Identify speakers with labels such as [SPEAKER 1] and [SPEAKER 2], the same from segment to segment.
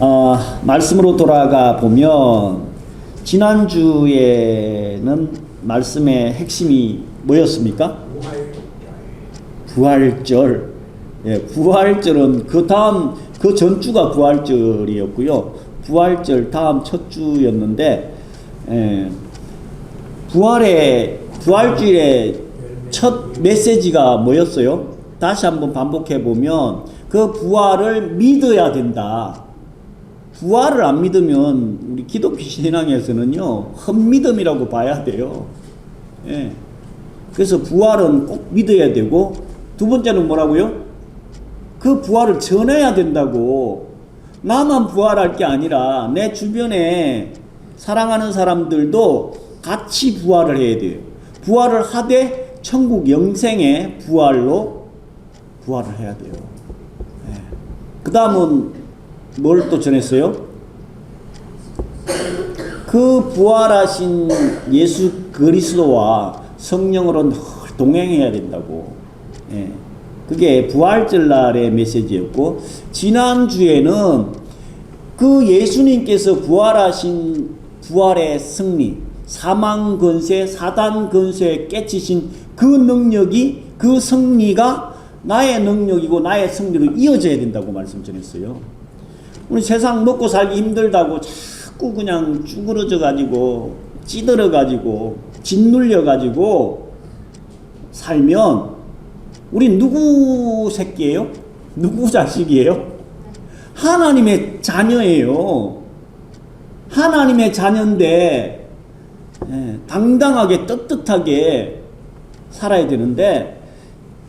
[SPEAKER 1] 어, 말씀으로 돌아가 보면 지난주에는 말씀의 핵심이 뭐였습니까? 부활절. 예, 부활절은 그 다음 그 전주가 부활절이었고요. 부활절 다음 첫 주였는데 예, 부활의 부활주일의 첫 메시지가 뭐였어요? 다시 한번 반복해 보면 그 부활을 믿어야 된다. 부활을 안 믿으면 우리 기독교 신앙에서는요 헛믿음이라고 봐야 돼요. 예. 그래서 부활은 꼭 믿어야 되고 두 번째는 뭐라고요? 그 부활을 전해야 된다고 나만 부활할 게 아니라 내 주변에 사랑하는 사람들도 같이 부활을 해야 돼요. 부활을 하되 천국 영생의 부활로 부활을 해야 돼요. 예. 그 다음은 뭘 또 전했어요? 그 부활하신 예수 그리스도와 성령으로 늘 동행해야 된다고. 예. 그게 부활절 날의 메시지였고, 지난주에는 그 예수님께서 부활하신 부활의 승리, 사망 근세, 사단 근세에 깨치신 그 능력이, 그 승리가 나의 능력이고 나의 승리로 이어져야 된다고 말씀 전했어요. 우리 세상 먹고 살기 힘들다고 자꾸 그냥 쭈그러져 가지고 찌들어 가지고 짓눌려 가지고 살면 우리 누구 새끼예요? 누구 자식이에요? 하나님의 자녀예요. 하나님의 자녀인데 예, 당당하게 떳떳하게 살아야 되는데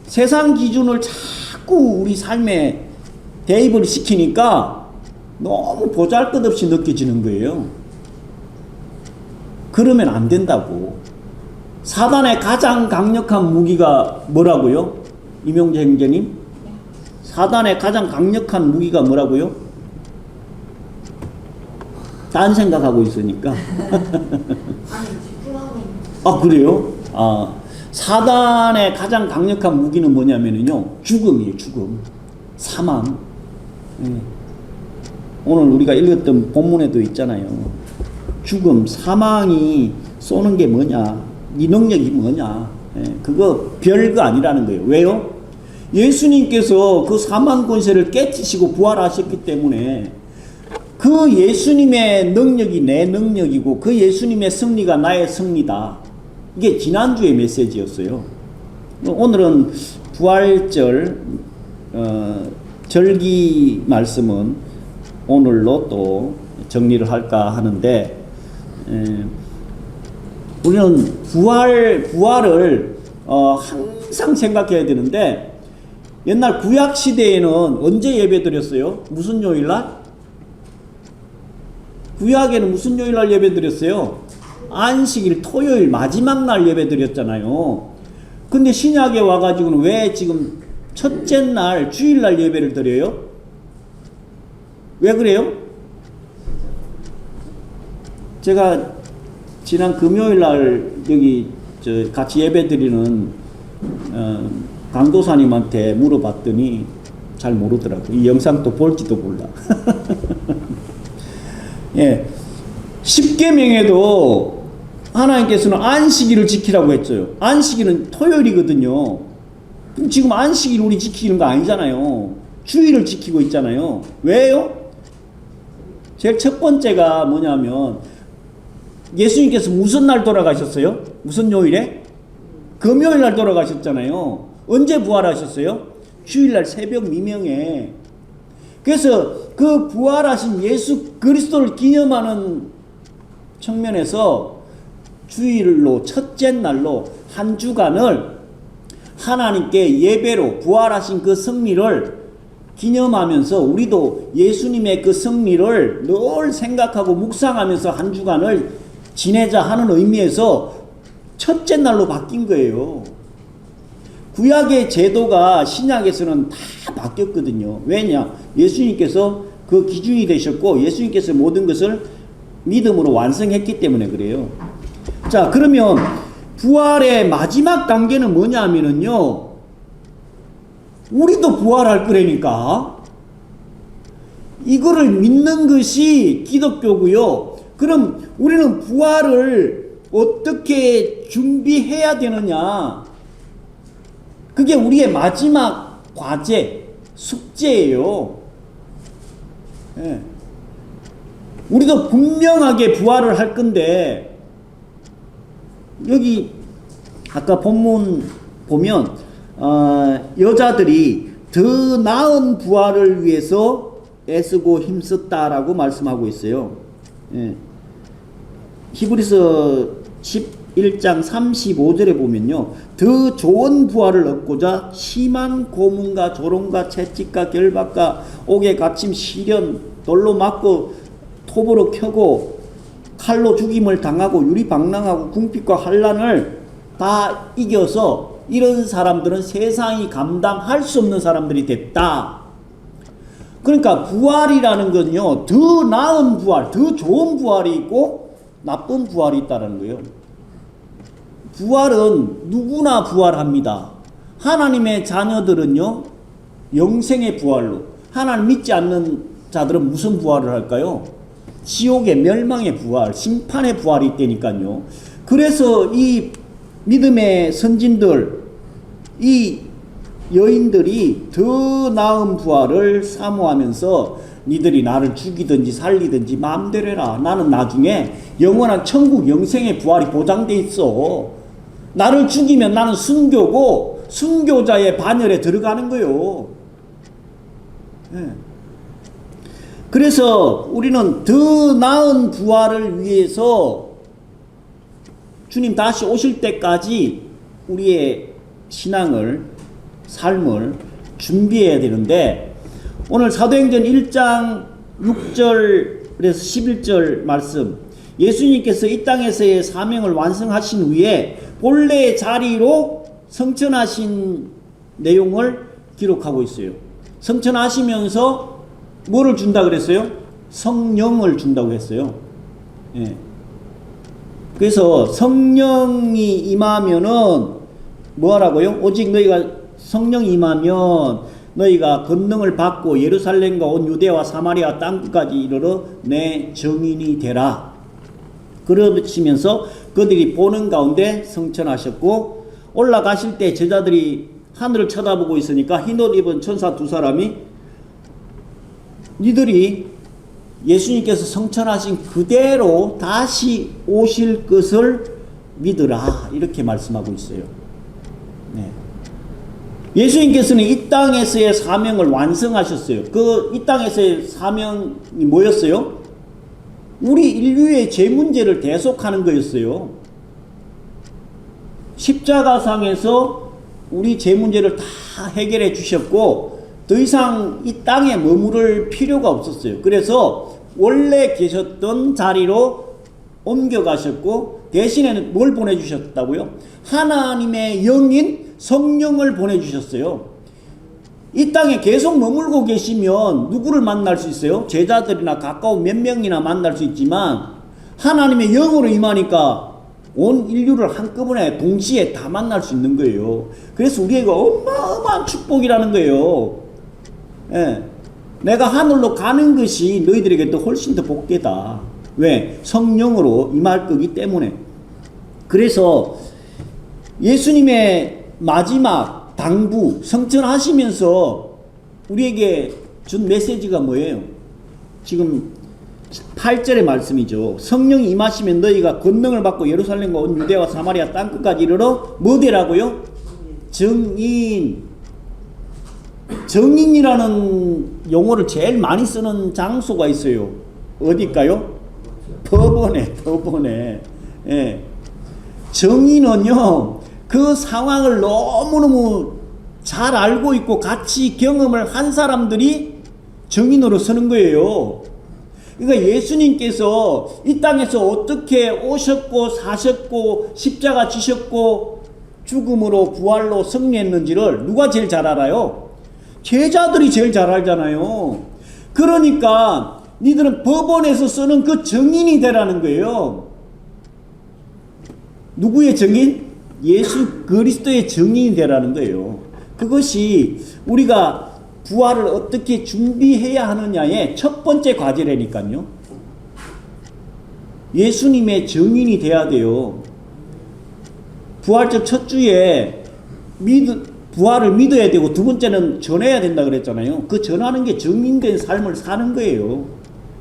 [SPEAKER 1] 세상 기준을 자꾸 우리 삶에 대입을 시키니까 너무 보잘 것 없이 느껴지는 거예요. 그러면 안 된다고. 사단의 가장 강력한 무기가 뭐라고요? 이명재 행자님? 사단의 가장 강력한 무기가 뭐라고요? 딴 생각하고 있으니까.
[SPEAKER 2] 아,
[SPEAKER 1] 그래요? 아, 사단의 가장 강력한 무기는 뭐냐면요. 죽음이에요, 죽음. 사망. 예. 오늘 우리가 읽었던 본문에도 있잖아요. 죽음, 사망이 쏘는 게 뭐냐? 네 능력이 뭐냐? 예, 그거 별거 아니라는 거예요. 왜요? 예수님께서 그 사망 권세를 깨치시고 부활하셨기 때문에 그 예수님의 능력이 내 능력이고 그 예수님의 승리가 나의 승리다. 이게 지난주의 메시지였어요. 오늘은 부활절 어, 절기 말씀은 오늘로 또 정리를 할까 하는데 에, 우리는 부활 부활을 어, 항상 생각해야 되는데 옛날 구약 시대에는 언제 예배 드렸어요? 무슨 요일 날? 구약에는 무슨 요일 날 예배 드렸어요? 안식일 토요일 마지막 날 예배 드렸잖아요. 근데 신약에 와가지고는 왜 지금 첫째 날 주일날 예배를 드려요? 왜 그래요? 제가 지난 금요일 날 여기 저 같이 예배 드리는 어, 강도사님한테 물어봤더니 잘 모르더라고. 이 영상 또 볼지도 몰라. 예. 십계명에도 하나님께서는 안식일을 지키라고 했어요. 안식일은 토요일이거든요. 지금 안식일 우리 지키는 거 아니잖아요. 주일을 지키고 있잖아요. 왜요? 제일 첫 번째가 뭐냐면 예수님께서 무슨 날 돌아가셨어요? 무슨 요일에? 금요일 날 돌아가셨잖아요. 언제 부활하셨어요? 주일날 새벽 미명에. 그래서 그 부활하신 예수 그리스도를 기념하는 측면에서 주일로 첫째 날로 한 주간을 하나님께 예배로 부활하신 그 승리를 기념하면서 우리도 예수님의 그 승리를 늘 생각하고 묵상하면서 한 주간을 지내자 하는 의미에서 첫째 날로 바뀐 거예요. 구약의 제도가 신약에서는 다 바뀌었거든요. 왜냐? 예수님께서 그 기준이 되셨고 예수님께서 모든 것을 믿음으로 완성했기 때문에 그래요. 자, 그러면 부활의 마지막 단계는 뭐냐 하면은요. 우리도 부활할 거라니까. 이거를 믿는 것이 기독교고요. 그럼 우리는 부활을 어떻게 준비해야 되느냐? 그게 우리의 마지막 과제, 숙제예요. 예. 우리도 분명하게 부활을 할 건데 여기 아까 본문 보면 어, 여자들이 더 나은 부활을 위해서 애쓰고 힘썼다라고 말씀하고 있어요. 예. 히브리서 11장 35절에 보면요. 더 좋은 부활을 얻고자 심한 고문과 조롱과 채찍과 결박과 옥에 갇힘 시련 돌로 맞고 톱으로 켜고 칼로 죽임을 당하고 유리방랑하고 궁핍과 환란을 다 이겨서 이런 사람들은 세상이 감당할 수 없는 사람들이 됐다. 그러니까 부활이라는 건요, 더 나은 부활, 더 좋은 부활이 있고 나쁜 부활이 있다는 거예요. 부활은 누구나 부활합니다. 하나님의 자녀들은요, 영생의 부활로, 하나님 믿지 않는 자들은 무슨 부활을 할까요? 지옥의 멸망의 부활, 심판의 부활이 있다니까요. 그래서 이 믿음의 선진들, 이 여인들이 더 나은 부활을 사모하면서 니들이 나를 죽이든지 살리든지 마음대로 해라. 나는 나중에 영원한 천국 영생의 부활이 보장돼 있어. 나를 죽이면 나는 순교고 순교자의 반열에 들어가는 거요. 예. 그래서 우리는 더 나은 부활을 위해서 주님 다시 오실 때까지 우리의 신앙을 삶을 준비해야 되는데 오늘 사도행전 1장 6절에서 11절 말씀 예수님께서 이 땅에서의 사명을 완성하신 후에 본래의 자리로 성천하신 내용을 기록하고 있어요. 성천하시면서 뭐를 준다 그랬어요? 성령을 준다고 했어요. 예. 그래서 성령이 임하면은 뭐 하라고요? 오직 너희가 성령이 임하면 너희가 권능을 받고 예루살렘과 온 유대와 사마리아 땅끝까지 이르러 내 정인이 되라. 그러시면서 그들이 보는 가운데 성천하셨고 올라가실 때 제자들이 하늘을 쳐다보고 있으니까 흰옷 입은 천사 두 사람이 니들이 예수님께서 성천하신 그대로 다시 오실 것을 믿으라 이렇게 말씀하고 있어요. 네. 예수님께서는 이 땅에서의 사명을 완성하셨어요. 그 이 땅에서의 사명이 뭐였어요? 우리 인류의 죄 문제를 대속하는 거였어요. 십자가상에서 우리 죄 문제를 다 해결해 주셨고 더 이상 이 땅에 머무를 필요가 없었어요. 그래서 원래 계셨던 자리로 옮겨가셨고 대신에는 뭘 보내주셨다고요? 하나님의 영인 성령을 보내주셨어요. 이 땅에 계속 머물고 계시면 누구를 만날 수 있어요? 제자들이나 가까운 몇 명이나 만날 수 있지만 하나님의 영으로 임하니까 온 인류를 한꺼번에 동시에 다 만날 수 있는 거예요. 그래서 우리에게 어마어마한 축복이라는 거예요. 예. 내가 하늘로 가는 것이 너희들에게 또 훨씬 더 복되다. 왜? 성령으로 임할 거기 때문에. 그래서 예수님의 마지막 당부, 성천하시면서 우리에게 준 메시지가 뭐예요? 지금 8절의 말씀이죠. 성령이 임하시면 너희가 권능을 받고 예루살렘과 온 유대와 사마리아 땅끝까지 이르러 뭐 되라고요? 정인. 정인이라는 용어를 제일 많이 쓰는 장소가 있어요. 어딜까요? 법원에, 법원에. 예. 정인은요, 그 상황을 너무너무 잘 알고 있고 같이 경험을 한 사람들이 정인으로 서는 거예요. 그러니까 예수님께서 이 땅에서 어떻게 오셨고 사셨고 십자가 지셨고 죽음으로 부활로 승리했는지를 누가 제일 잘 알아요? 제자들이 제일 잘 알잖아요. 그러니까 니들은 법원에서 쓰는 그 정인이 되라는 거예요. 누구의 정인? 예수 그리스도의 정인이 되라는 거예요. 그것이 우리가 부활을 어떻게 준비해야 하느냐의 첫 번째 과제라니까요. 예수님의 증인이 돼야 돼요. 부활절 첫 주에 믿, 부활을 믿어야 되고 두 번째는 전해야 된다 그랬잖아요. 그 전하는 게 증인된 삶을 사는 거예요.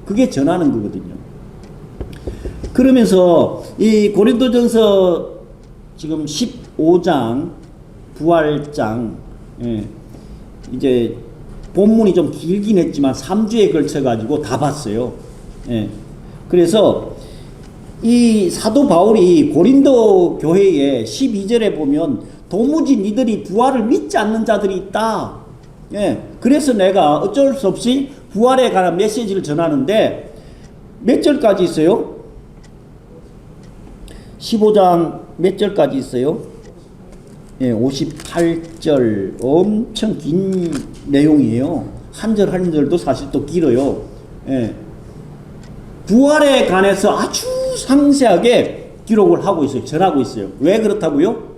[SPEAKER 1] 그게 전하는 거거든요. 그러면서 이 고린도전서 지금 15장 부활장 예, 이제 본문이 좀 길긴 했지만 3주에 걸쳐 가지고 다 봤어요. 예. 그래서 이 사도 바울이 고린도 교회에 12절에 보면 도무지 니들이 부활을 믿지 않는 자들이 있다. 예. 그래서 내가 어쩔 수 없이 부활에 관한 메시지를 전하는데 몇 절까지 있어요? 15장 몇 절까지 있어요? 예, 58절 엄청 긴 내용이에요. 한 절 한 절도 사실 또 길어요. 예. 부활에 관해서 아주 상세하게 기록을 하고 있어요. 전하고 있어요. 왜 그렇다고요?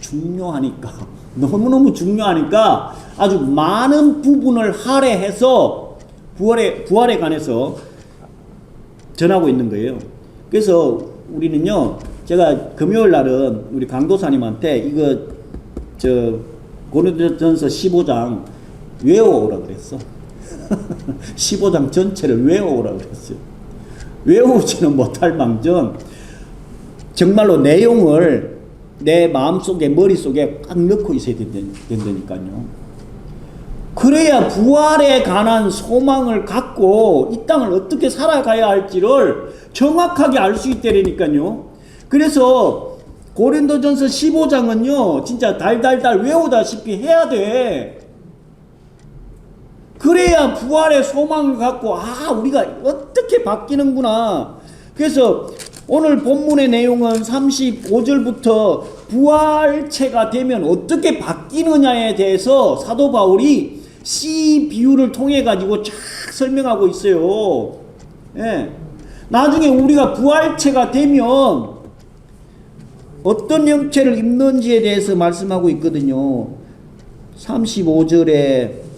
[SPEAKER 1] 중요하니까. 너무너무 중요하니까 아주 많은 부분을 할애해서 부활에, 부활에 관해서 전하고 있는 거예요. 그래서 우리는요, 제가 금요일 날은 우리 강도사님한테 이거 저 고린도전서 15장 외워오라 그랬어. 15장 전체를 외워오라 그랬어요. 외우지는 못할 망정 정말로 내용을 내 마음속에 머릿속에 꽉 넣고 있어야 된다- 된다니까요. 그래야 부활에 관한 소망을 갖고 이 땅을 어떻게 살아가야 할지를 정확하게 알 수 있다니까요. 그래서 고린도전서 15장은요, 진짜 달달달 외우다시피 해야 돼. 그래야 부활의 소망을 갖고 아 우리가 어떻게 바뀌는구나. 그래서 오늘 본문의 내용은 35절부터 부활체가 되면 어떻게 바뀌느냐에 대해서 사도 바울이 시 비유를 통해 가지고 쫙 설명하고 있어요. 예. 나중에 우리가 부활체가 되면 어떤 형체를 입는지에 대해서 말씀하고 있거든요. 35절에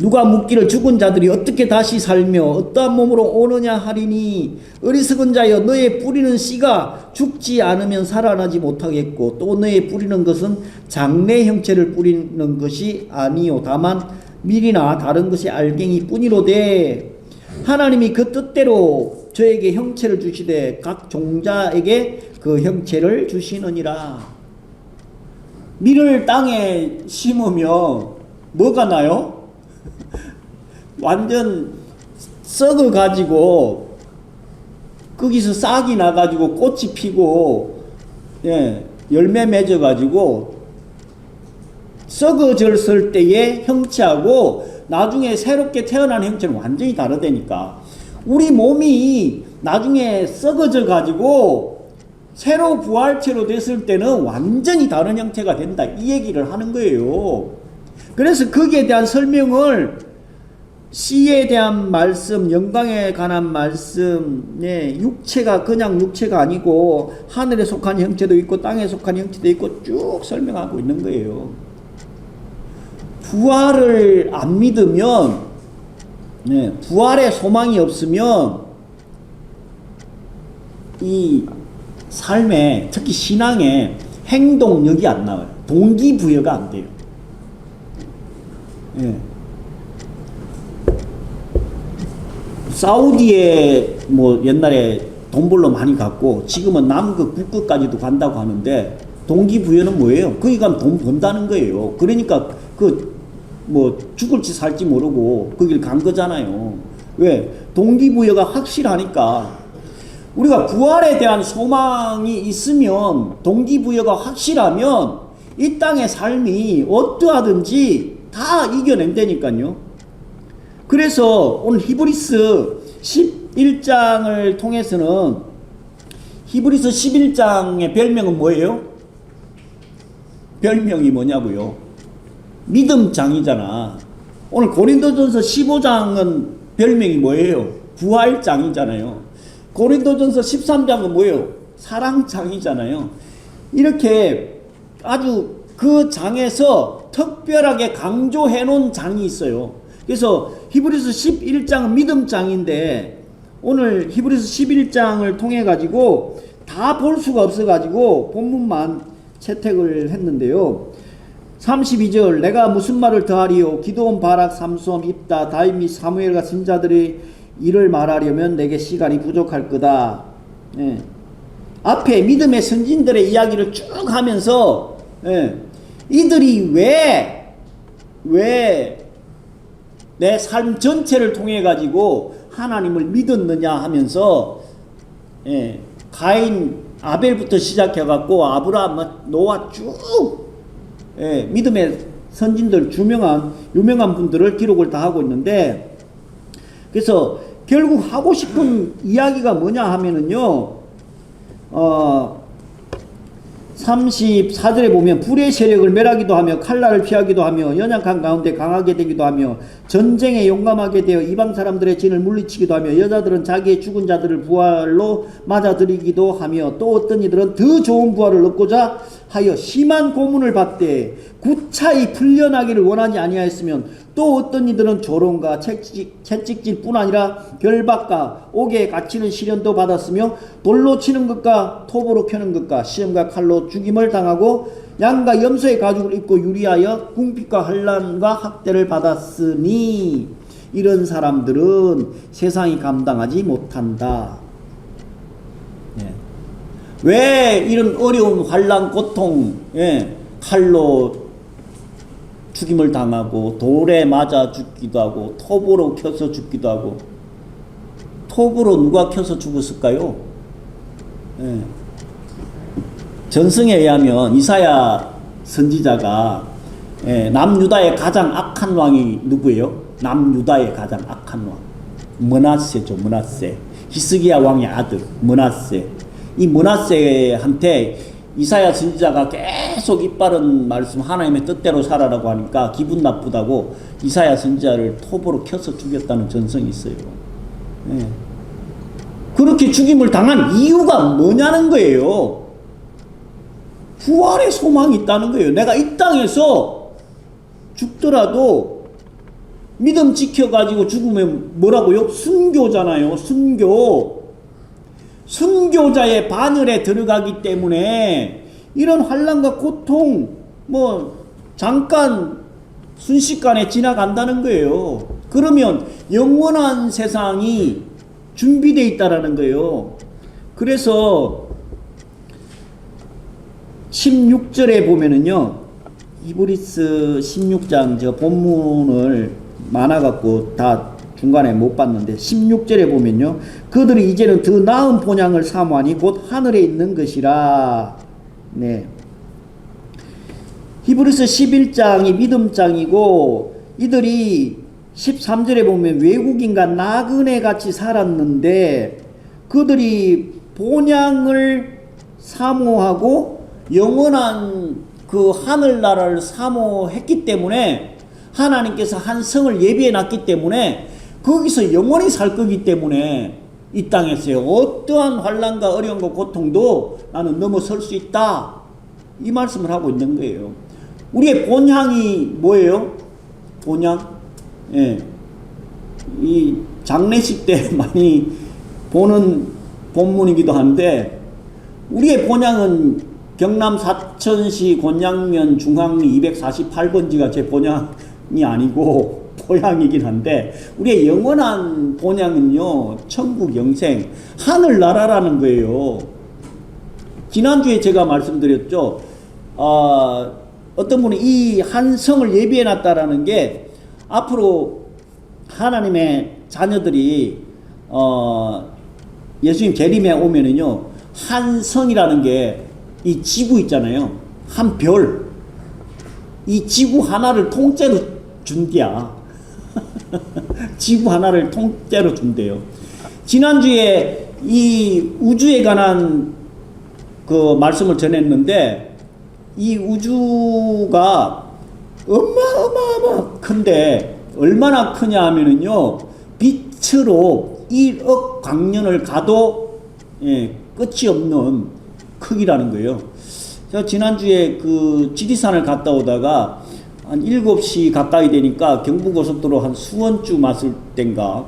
[SPEAKER 1] 누가 묻기를 죽은 자들이 어떻게 다시 살며 어떠한 몸으로 오느냐 하리니 어리석은 자여 너의 뿌리는 씨가 죽지 않으면 살아나지 못하겠고 또 너의 뿌리는 것은 장래 형체를 뿌리는 것이 아니요 다만 밀이나 다른 것이 알갱이 뿐이로되 하나님이 그 뜻대로 저에게 형체를 주시되 각 종자에게 그 형체를 주시느니라 밀을 땅에 심으면 뭐가 나요? 완전 썩어 가지고 거기서 싹이 나 가지고 꽃이 피고 예, 열매 맺어 가지고 썩어졌을 때의 형체하고 나중에 새롭게 태어난 형체는 완전히 다르다니까. 우리 몸이 나중에 썩어져 가지고 새로 부활체로 됐을 때는 완전히 다른 형태가 된다. 이 얘기를 하는 거예요. 그래서 거기에 대한 설명을 씨에 대한 말씀, 영광에 관한 말씀, 네, 육체가 그냥 육체가 아니고 하늘에 속한 형체도 있고 땅에 속한 형체도 있고 쭉 설명하고 있는 거예요. 부활을 안 믿으면, 네, 부활의 소망이 없으면 이 삶에 특히 신앙에 행동력이 안 나와요. 동기부여가 안 돼요. 예. 사우디에 뭐 옛날에 돈 벌러 많이 갔고 지금은 남극 북극까지도 간다고 하는데 동기부여는 뭐예요? 거기 가면 돈 번다는 거예요. 그러니까 그 뭐 죽을지 살지 모르고 거길 간 거잖아요. 왜? 동기부여가 확실하니까 우리가 부활에 대한 소망이 있으면 동기부여가 확실하면 이 땅의 삶이 어떠하든지 다 이겨낸다니까요. 그래서 오늘 히브리스 11장을 통해서는 히브리스 11장의 별명은 뭐예요? 별명이 뭐냐고요? 믿음장이잖아. 오늘 고린도전서 15장은 별명이 뭐예요? 부활장이잖아요. 고린도전서 13장은 뭐예요? 사랑장이잖아요. 이렇게 아주 그 장에서 특별하게 강조해 놓은 장이 있어요. 그래서 히브리서 11장은 믿음 장인데 오늘 히브리서 11장을 통해 가지고 다 볼 수가 없어 가지고 본문만 채택을 했는데요. 32절 내가 무슨 말을 더하리요 기도원 바락 삼손 입다 다윗 및 사무엘 같은 자들의 일을 말하려면 내게 시간이 부족할 거다. 예. 앞에 믿음의 선진들의 이야기를 쭉 하면서 예. 이들이 왜 왜 내 삶 전체를 통해 가지고 하나님을 믿었느냐 하면서 예, 가인 아벨부터 시작해 갖고 아브라함 노아 쭉 예, 믿음의 선진들 유명한 유명한 분들을 기록을 다 하고 있는데 그래서 결국 하고 싶은 이야기가 뭐냐 하면은요 어 34절에 보면 불의 세력을 멸하기도 하며 칼날을 피하기도 하며 연약한 가운데 강하게 되기도 하며 전쟁에 용감하게 되어 이방 사람들의 진을 물리치기도 하며 여자들은 자기의 죽은 자들을 부활로 맞아들이기도 하며 또 어떤 이들은 더 좋은 부활을 얻고자 하여 심한 고문을 받되 구차히 풀려나기를 원하지 아니하였으면 또 어떤 이들은 조롱과 채찍, 채찍질 뿐 아니라 결박과 옥에 갇히는 시련도 받았으며 돌로 치는 것과 톱으로 켜는 것과 시험과 칼로 죽임을 당하고 양과 염소의 가죽을 입고 유리하여 궁핍과 환란과 학대를 받았으니 이런 사람들은 세상이 감당하지 못한다. 예. 왜 이런 어려운 환란 고통 예, 칼로 죽임을 당하고 돌에 맞아 죽기도 하고 톱으로 켜서 죽기도 하고 톱으로 누가 켜서 죽었을까요? 예. 전승에 의하면 이사야 선지자가 예, 남유다의 가장 악한 왕이 누구예요? 남유다의 가장 악한 왕 머나세죠 머나세 히스기야 왕의 아들 머나세 이 머나세한테 이사야 선지자가 계속 이빠른 말씀 하나님의 뜻대로 살아라고 하니까 기분 나쁘다고 이사야 선지자를 톱으로 켜서 죽였다는 전성이 있어요. 예. 그렇게 죽임을 당한 이유가 뭐냐는 거예요. 부활의 소망이 있다는 거예요. 내가 이 땅에서 죽더라도 믿음 지켜가지고 죽으면 뭐라고요? 순교잖아요. 순교. 순교자의 바늘에 들어가기 때문에 이런 환란과 고통 뭐 잠깐 순식간에 지나간다는 거예요. 그러면 영원한 세상이 준비되어 있다라는 거예요. 그래서 16절에 보면은요. 이브리스 16장 저 본문을 많아 갖고 다 중간에 못 봤는데 16절에 보면요. 그들이 이제는 더 나은 본향을 사모하니 곧 하늘에 있는 것이라. 네. 히브리서 11장이 믿음장이고 이들이 13절에 보면 외국인과 나그네 같이 살았는데 그들이 본향을 사모하고 영원한 그 하늘나라를 사모했기 때문에 하나님께서 한 성을 예비해 놨기 때문에 거기서 영원히 살 거기 때문에 이 땅에서의 어떠한 환란과 어려움과 고통도 나는 넘어설 수 있다. 이 말씀을 하고 있는 거예요. 우리의 본향이 뭐예요? 본향? 예. 이 장례식 때 많이 보는 본문이기도 한데 우리의 본향은 경남 사천시 곤양면 중앙리 248번지가 제 본향이 아니고 본향이긴 한데 우리의 영원한 본향은요 천국 영생 하늘나라라는 거예요. 지난주에 제가 말씀드렸죠. 어, 어떤 분이 이한 성을 예비해 놨다라는 게 앞으로 하나님의 자녀들이 어, 예수님 재림에 오면은요 한 성이라는 게 이 지구 있잖아요 한 별 이 지구 하나를 통째로 준대야 지구 하나를 통째로 준대요 지난주에 이 우주에 관한 그 말씀을 전했는데 이 우주가 어마어마어마 큰데 얼마나 크냐 하면은요 빛으로 1억 광년을 가도 예, 끝이 없는 크기라는 거예요. 제가 지난주에 그 지리산을 갔다 오다가 한 7시 가까이 되니까 경부고속도로 한 수원주 맞을 땐가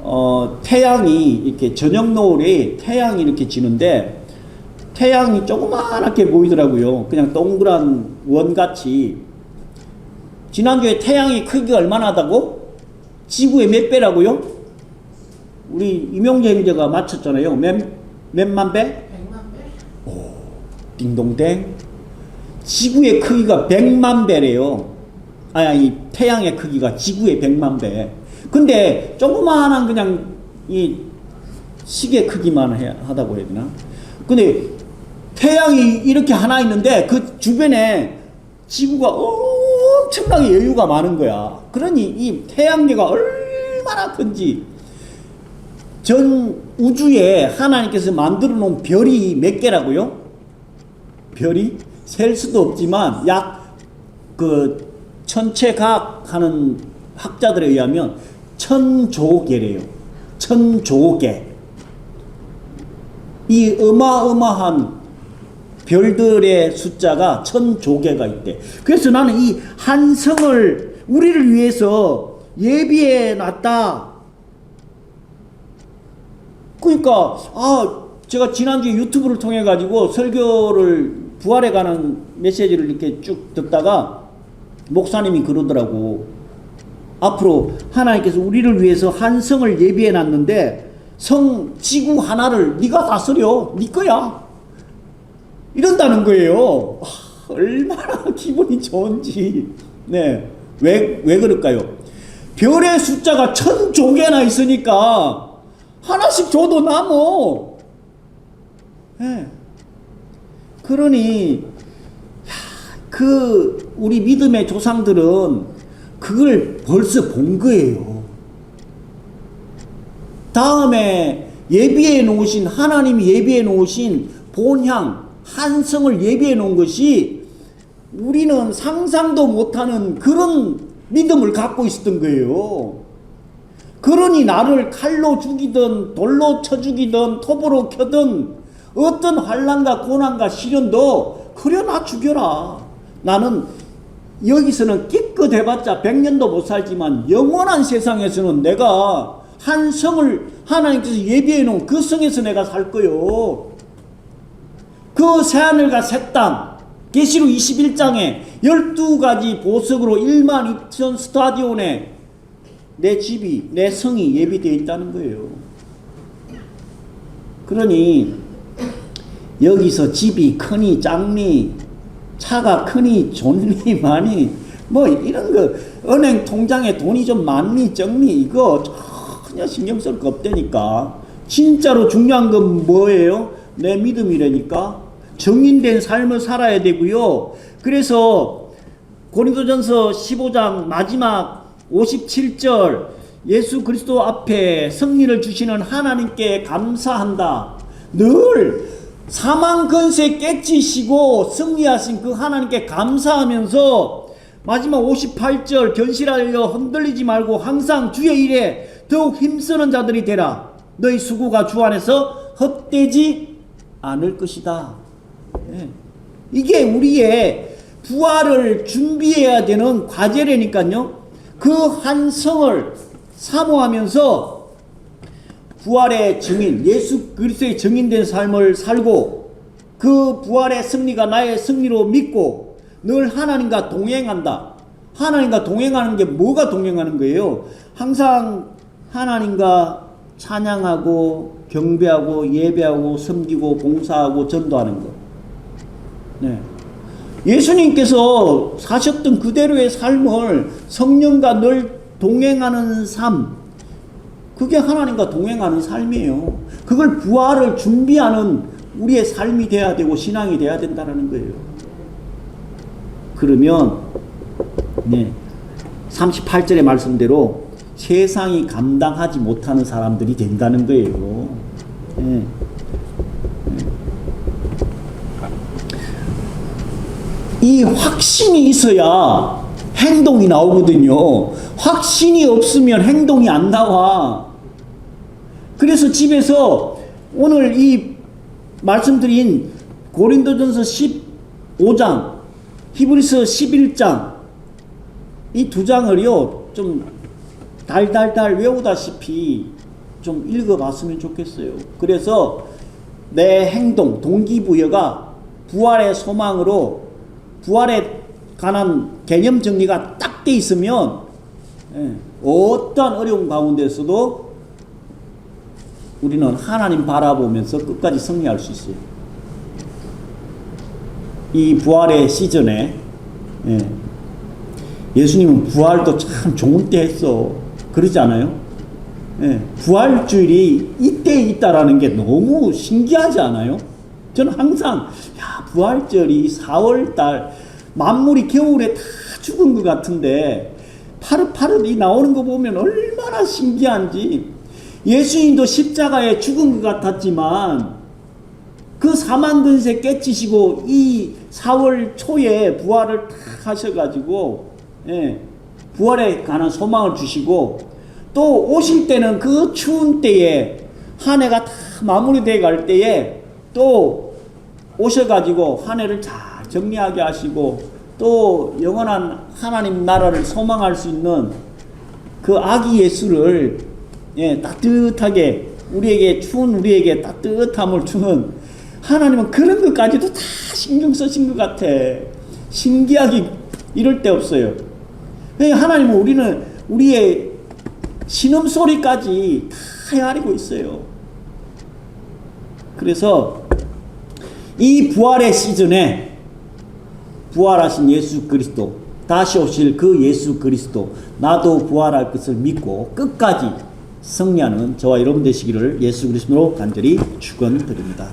[SPEAKER 1] 어, 태양이 이렇게 저녁 노을에 태양이 이렇게 지는데 태양이 조그맣게 보이더라고요. 그냥 동그란 원같이. 지난주에 태양의 크기가 얼마나 하다고? 지구의 몇 배라고요? 우리 임용재 형제가 맞췄잖아요. 몇, 몇만 배?
[SPEAKER 2] 백만 배?
[SPEAKER 1] 딩동댕. 지구의 크기가 100만 배래요. 아니, 이 태양의 크기가 지구의 100만 배. 근데 조그마한 그냥 이 시계 크기만 해, 하다고 해야 되나? 근데 태양이 이렇게 하나 있는데 그 주변에 지구가 엄청나게 여유가 많은 거야. 그러니 이 태양계가 얼마나 큰지 전 우주에 하나님께서 만들어 놓은 별이 몇 개라고요? 별이 셀 수도 없지만 약 그 천체과학 하는 학자들에 의하면 천조 개래요. 천조 개. 이 어마어마한 별들의 숫자가 천조 개가 있대. 그래서 나는 이 한성을 우리를 위해서 예비해 놨다. 그러니까 아 제가 지난주에 유튜브를 통해 가지고 설교를 부활에 관한 메시지를 이렇게 쭉 듣다가 목사님이 그러더라고. 앞으로 하나님께서 우리를 위해서 한 성을 예비해 놨는데 성 지구 하나를 네가 다스려. 네 거야. 이런다는 거예요. 아, 얼마나 기분이 좋은지. 네 왜 왜 그럴까요? 별의 숫자가 천조 개나 있으니까 하나씩 줘도 남어. 예. 그러니 야, 그 우리 믿음의 조상들은 그걸 벌써 본 거예요. 다음에 예비해 놓으신 하나님이 예비해 놓으신 본향 한성을 예비해 놓은 것이 우리는 상상도 못하는 그런 믿음을 갖고 있었던 거예요. 그러니 나를 칼로 죽이든 돌로 쳐 죽이든 톱으로 켜든 어떤 환란과 고난과 시련도 그려 나 죽여라. 나는 여기서는 기껏 해봤자 백년도 못 살지만 영원한 세상에서는 내가 한 성을 하나님께서 예비해 놓은 그 성에서 내가 살 거요. 그 새하늘과 새 땅, 계시록 21장에 12가지 보석으로 1만 2천 스타디온에 내 집이, 내 성이 예비되어 있다는 거예요. 그러니 여기서 집이 크니 작니 차가 크니 좋니 많이 뭐 이런 거 은행 통장에 돈이 좀 많니 적니 이거 전혀 신경 쓸 거 없다니까 진짜로 중요한 건 뭐예요? 내 믿음이라니까 정인된 삶을 살아야 되고요 그래서 고린도전서 15장 마지막 57절 예수 그리스도 앞에 승리를 주시는 하나님께 감사한다. 늘 사망 근세 깨치시고 승리하신 그 하나님께 감사하면서 마지막 58절 견실하여 흔들리지 말고 항상 주의 일에 더욱 힘쓰는 자들이 되라. 너희 수고가 주 안에서 헛되지 않을 것이다. 예. 이게 우리의 부활을 준비해야 되는 과제라니까요. 그 한 성을 사모하면서 부활의 증인, 예수 그리스도의 증인된 삶을 살고 그 부활의 승리가 나의 승리로 믿고 늘 하나님과 동행한다. 하나님과 동행하는 게 뭐가 동행하는 거예요? 항상 하나님과 찬양하고 경배하고 예배하고 섬기고 봉사하고 전도하는 것. 네. 예수님께서 사셨던 그대로의 삶을 성령과 늘 동행하는 삶, 그게 하나님과 동행하는 삶이에요. 그걸 부활을 준비하는 우리의 삶이 돼야 되고 신앙이 돼야 된다는 거예요. 그러면 네. 38절의 말씀대로 세상이 감당하지 못하는 사람들이 된다는 거예요. 네. 이 확신이 있어야 행동이 나오거든요. 확신이 없으면 행동이 안 나와. 그래서 집에서 오늘 이 말씀드린 고린도전서 10 5장, 히브리서 11장 이 두 장을요 좀 달달달 외우다시피 좀 읽어봤으면 좋겠어요. 그래서 내 행동, 동기부여가 부활의 소망으로 부활에 관한 개념 정리가 딱 돼 있으면 예, 어떠한 어려운 가운데서도 우리는 하나님 바라보면서 끝까지 승리할 수 있어요. 이 부활의 시즌에 예, 예수님은 부활도 참 좋은 때 했어. 그러지 않아요? 예, 부활주일이 이때 있다라는 게 너무 신기하지 않아요? 저는 항상 야 부활절이 4월달 만물이 겨울에 다 죽은 것 같은데 파릇파릇이 나오는 거 보면 얼마나 신기한지 예수님도 십자가에 죽은 것 같았지만 그 사망 근세 깨치시고 이 4월 초에 부활을 탁 하셔가지고 예, 부활에 관한 소망을 주시고 또 오실 때는 그 추운 때에 한 해가 다 마무리돼 갈 때에 또 오셔가지고 한 해를 잘 정리하게 하시고 또 영원한 하나님 나라를 소망할 수 있는 그 아기 예수를 예, 따뜻하게 우리에게 추운 우리에게 따뜻함을 주는 하나님은 그런 것까지도 다 신경 쓰신 것 같아. 신기하기 이럴 데 없어요. 하나님은 우리는 우리의 신음 소리까지 다 헤아리고 있어요. 그래서 이 부활의 시즌에 부활하신 예수 그리스도 다시 오실 그 예수 그리스도 나도 부활할 것을 믿고 끝까지 승리하는 저와 여러분 되시기를 예수 그리스도로 간절히 축원드립니다.